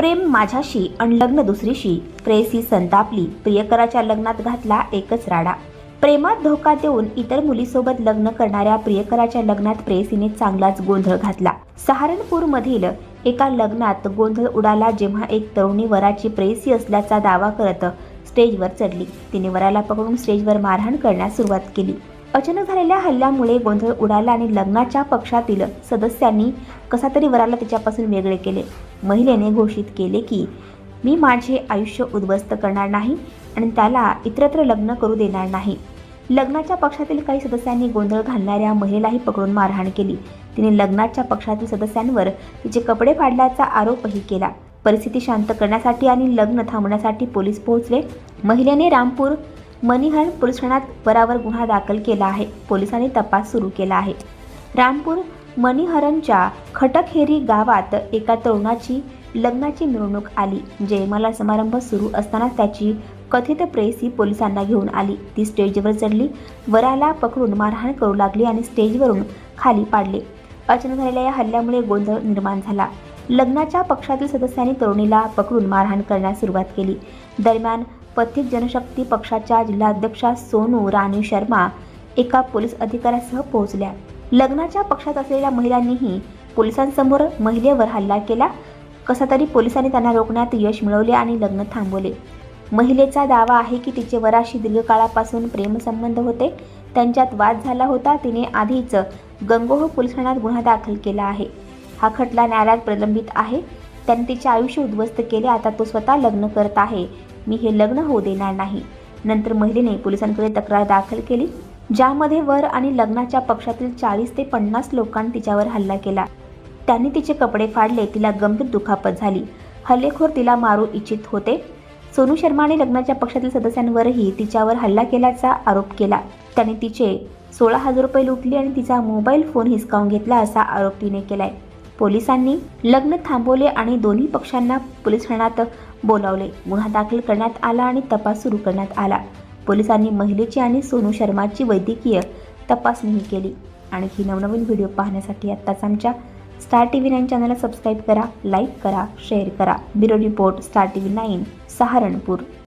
प्रेम माझ्याशी आणि लग्न दुसरीशी. प्रेयसी संतापली. प्रियकराच्या लग्नात घातला एकच राडा. प्रेमात धोका देऊन इतर मुलीसोबत लग्न करणाऱ्या प्रियकराच्या लग्नात प्रेयसीने चांगलाच गोंधळ घातला. सहारनपूरमधील एका लग्नात गोंधळ उडाला जेव्हा एक तरुणी वराची प्रेयसी असल्याचा दावा करत स्टेजवर चढली. तिने वराला पकडून स्टेजवर मारहाण करण्यास सुरुवात केली. अचानक झालेल्या हल्ल्यामुळे गोंधळ उडाला आणि लग्नाच्या पक्षातील सदस्यांनी कसा तरी वराला तिच्यापासून वेगळे केले. महिलेने घोषित केले की मी माझे आयुष्य उद्ध्वस्त करणार नाही आणि त्याला इतरत्र लग्न करू देणार नाही. लग्नाच्या पक्षातील काही सदस्यांनी गोंधळ घालणाऱ्या महिलेलाही पकडून मारहाण केली. तिने लग्नाच्या पक्षातील सदस्यांवर तिचे कपडे फाडल्याचा आरोपही केला. परिस्थिती शांत करण्यासाठी आणि लग्न थांबण्यासाठी पोलीस पोहोचले. महिलेने रामपूर मनिहर पोलीस ठाण्यात वरावर गुन्हा दाखल केला आहे. पोलिसांनी तपास सुरू केला आहे. रामपूर मणिहरणच्या खटकहेरी गावात एका तरुणाची लग्नाची मिरवणूक आली. जयमाला समारंभ सुरू असताना त्याची कथित प्रेसी पोलिसांना घेऊन आली. ती स्टेजवर चढली. वराला पकडून मारहाण करू लागली आणि स्टेजवरून खाली पाडले. अचानक झालेल्या या हल्ल्यामुळे गोंधळ निर्माण झाला. लग्नाच्या पक्षातील सदस्यांनी तरुणीला पकडून मारहाण करण्यास सुरुवात केली. दरम्यान पथिक जनशक्ती पक्षाच्या जिल्हाध्यक्षा सोनू राणी शर्मा एका पोलीस अधिकाऱ्यासह पोहोचल्या. लग्नाच्या पक्षात असलेल्या महिलांनीही पोलिसांसमोर महिलेवर हल्ला केला. कसा तरी पोलिसांनी त्यांना रोखण्यात यश मिळवले आणि लग्न थांबवले. महिलेचा दावा आहे की तिचे वराशी दीर्घकाळापासून प्रेमसंबंध होते. त्यांच्यात वाद झाला होता. तिने आधीच गंगोह पोलीस ठाण्यात गुन्हा दाखल केला आहे. हा खटला न्यायालयात प्रलंबित आहे. त्याने तिचे आयुष्य उद्ध्वस्त केले. आता तो स्वतः लग्न करत आहे. मी हे लग्न होऊ देणार नाही. नंतर महिलेने पोलिसांकडे तक्रार दाखल केली ज्यामध्ये वर आणि लग्नाच्या पक्षातील चाळीस ते पन्नास लोकांनी तिच्यावर हल्ला केला. त्यांनी तिचे कपडे फाडले तिला गंभीर दुखापत झाली. हल्लेखोर तिला मारू इच्छित होते. सोनू शर्माने लग्नाच्या पक्षातील सदस्यांवरही तिच्यावर हल्ला केल्याचा आरोप केला. त्याने तिचे सोळा हजार रुपये लुटले आणि तिचा मोबाईल फोन हिसकावून घेतला असा आरोप तिने केलाय. पोलिसांनी लग्न थांबवले आणि दोन्ही पक्षांना पोलीस ठाण्यात बोलावले. गुन्हा दाखल करण्यात आला आणि तपास सुरू करण्यात आला. पोलिसांनी महिलेची आणि सोनू शर्माची वैद्यकीय तपासणीही केली. आणखी नवनवीन व्हिडिओ पाहण्यासाठी आत्ताच आमच्या स्टार टी व्ही नाईन चॅनलला सबस्क्राईब करा लाईक करा शेअर करा. Bureau report star T V nine Saharanpur.